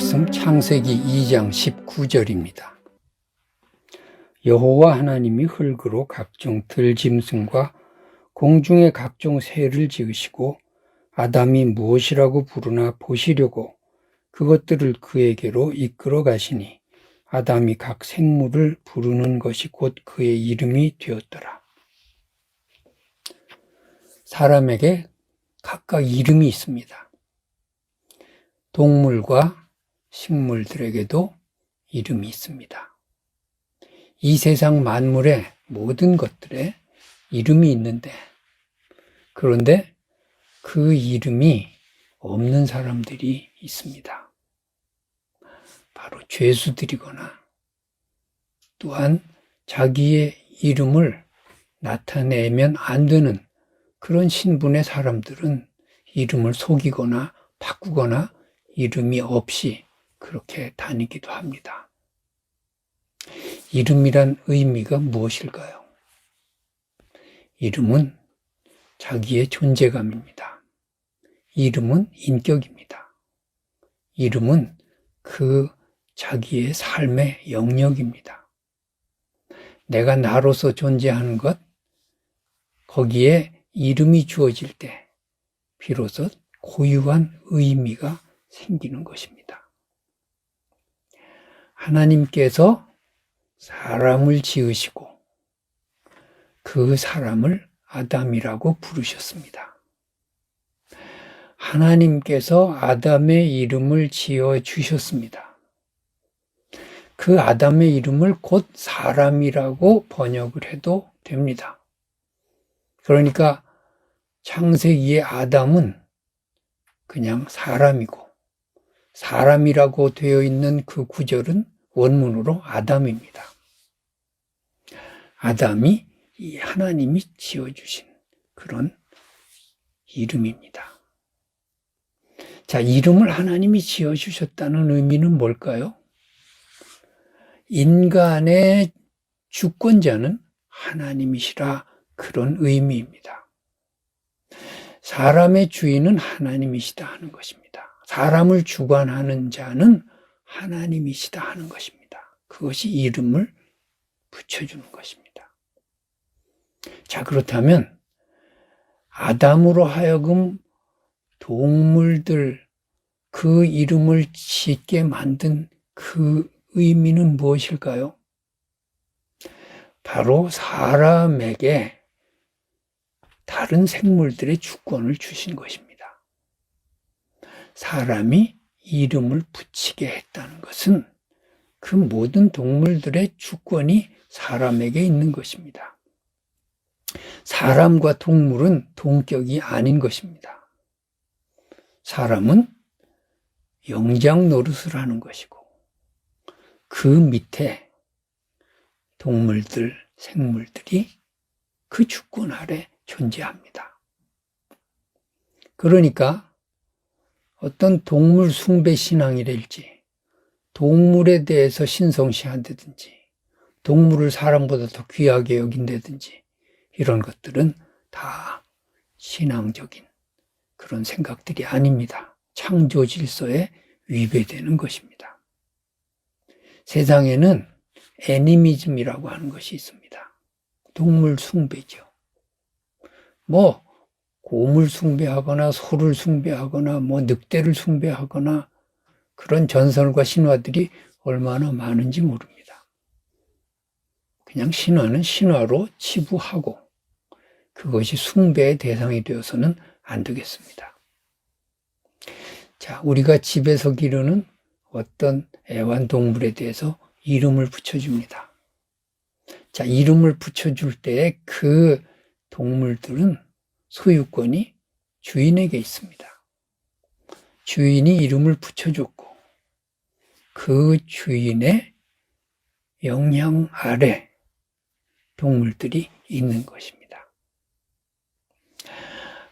말씀 창세기 2장 19절입니다. 여호와 하나님이 흙으로 각종 들짐승과 공중의 각종 새를 지으시고 아담이 무엇이라고 부르나 보시려고 그것들을 그에게로 이끌어 가시니 아담이 각 생물을 부르는 것이 곧 그의 이름이 되었더라. 사람에게 각각 이름이 있습니다. 동물과 식물들에게도 이름이 있습니다. 이 세상 만물의 모든 것들에 이름이 있는데, 그런데 그 이름이 없는 사람들이 있습니다. 바로 죄수들이거나 또한 자기의 이름을 나타내면 안 되는 그런 신분의 사람들은 이름을 속이거나 바꾸거나 이름이 없이 그렇게 다니기도 합니다. 이름이란 의미가 무엇일까요? 이름은 자기의 존재감입니다. 이름은 인격입니다. 이름은 그 자기의 삶의 영역입니다. 내가 나로서 존재하는 것, 거기에 이름이 주어질 때 비로소 고유한 의미가 생기는 것입니다. 하나님께서 사람을 지으시고 그 사람을 아담이라고 부르셨습니다. 하나님께서 아담의 이름을 지어 주셨습니다. 그 아담의 이름을 곧 사람이라고 번역을 해도 됩니다. 그러니까 창세기의 아담은 그냥 사람이고 사람이라고 되어 있는 그 구절은 원문으로 아담입니다. 아담이 이 하나님이 지어주신 그런 이름입니다. 자, 이름을 하나님이 지어주셨다는 의미는 뭘까요? 인간의 주권자는 하나님이시라 그런 의미입니다. 사람의 주인은 하나님이시다 하는 것입니다. 사람을 주관하는 자는 하나님이시다 하는 것입니다. 그것이 이름을 붙여주는 것입니다. 자, 그렇다면 아담으로 하여금 동물들 그 이름을 짓게 만든 그 의미는 무엇일까요? 바로 사람에게 다른 생물들의 주권을 주신 것입니다. 사람이 이름을 붙이게 했다는 것은 그 모든 동물들의 주권이 사람에게 있는 것입니다. 사람과 동물은 동격이 아닌 것입니다. 사람은 영장 노릇을 하는 것이고 그 밑에 동물들, 생물들이 그 주권 아래 존재합니다. 그러니까 어떤 동물 숭배 신앙이랄지 동물에 대해서 신성시한다든지 동물을 사람보다 더 귀하게 여긴다든지 이런 것들은 다 신앙적인 그런 생각들이 아닙니다. 창조 질서에 위배되는 것입니다. 세상에는 애니미즘이라고 하는 것이 있습니다. 동물 숭배죠. 뭐 곰을 숭배하거나 소를 숭배하거나 뭐 늑대를 숭배하거나 그런 전설과 신화들이 얼마나 많은지 모릅니다. 그냥 신화는 신화로 치부하고 그것이 숭배의 대상이 되어서는 안 되겠습니다. 자, 우리가 집에서 기르는 어떤 애완동물에 대해서 이름을 붙여줍니다. 자, 이름을 붙여줄 때에 그 동물들은 소유권이 주인에게 있습니다. 주인이 이름을 붙여줬고 그 주인의 영향 아래 동물들이 있는 것입니다.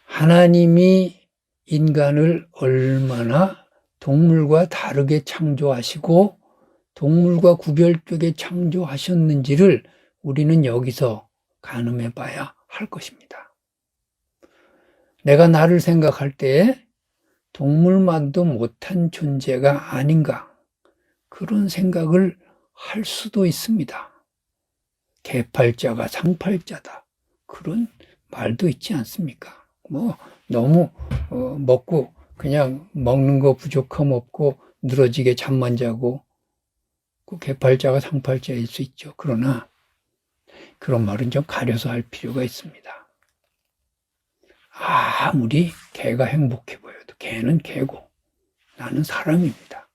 하나님이 인간을 얼마나 동물과 다르게 창조하시고 동물과 구별되게 창조하셨는지를 우리는 여기서 가늠해 봐야 할 것입니다. 내가 나를 생각할 때 동물만도 못한 존재가 아닌가 그런 생각을 할 수도 있습니다. 개팔자가 상팔자다 그런 말도 있지 않습니까? 뭐 너무 어, 먹고 그냥 먹는 거 부족함 없고 늘어지게 잠만 자고 그 개팔자가 상팔자일 수 있죠. 그러나 그런 말은 좀 가려서 할 필요가 있습니다. 아무리 개가 행복해 보여도 개는 개고 나는 사람입니다.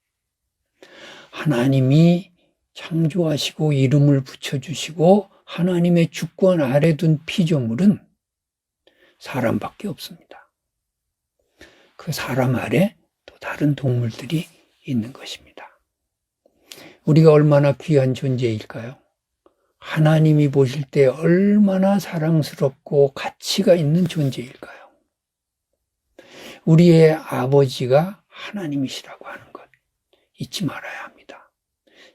하나님이 창조하시고 이름을 붙여주시고 하나님의 주권 아래 둔 피조물은 사람밖에 없습니다. 그 사람 아래 또 다른 동물들이 있는 것입니다. 우리가 얼마나 귀한 존재일까요? 하나님이 보실 때 얼마나 사랑스럽고 가치가 있는 존재일까요? 우리의 아버지가 하나님이시라고 하는 것 잊지 말아야 합니다.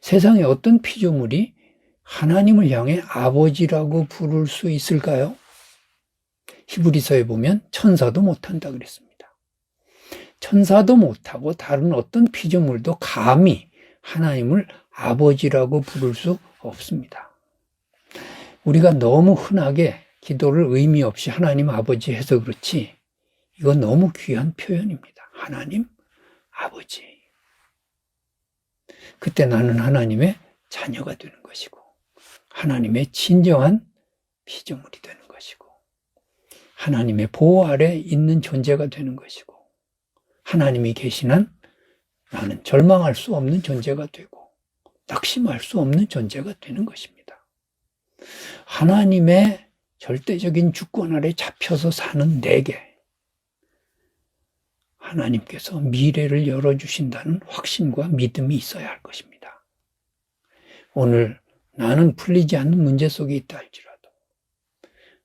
세상에 어떤 피조물이 하나님을 향해 아버지라고 부를 수 있을까요? 히브리서에 보면 천사도 못한다 그랬습니다. 천사도 못하고 다른 어떤 피조물도 감히 하나님을 아버지라고 부를 수 없습니다. 우리가 너무 흔하게 기도를 의미 없이 하나님 아버지 해서 그렇지 이건 너무 귀한 표현입니다. 하나님 아버지. 그때 나는 하나님의 자녀가 되는 것이고 하나님의 진정한 피조물이 되는 것이고 하나님의 보호 아래 있는 존재가 되는 것이고 하나님이 계신 한 나는 절망할 수 없는 존재가 되고 낙심할 수 없는 존재가 되는 것입니다. 하나님의 절대적인 주권 아래 잡혀서 사는 내게 하나님께서 미래를 열어주신다는 확신과 믿음이 있어야 할 것입니다. 오늘 나는 풀리지 않는 문제 속에 있다 할지라도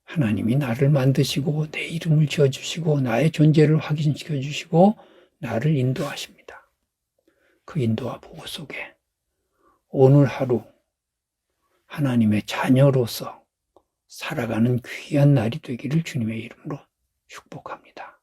하나님이 나를 만드시고 내 이름을 지어주시고 나의 존재를 확인시켜 주시고 나를 인도하십니다. 그 인도와 보호 속에 오늘 하루 하나님의 자녀로서 살아가는 귀한 날이 되기를 주님의 이름으로 축복합니다.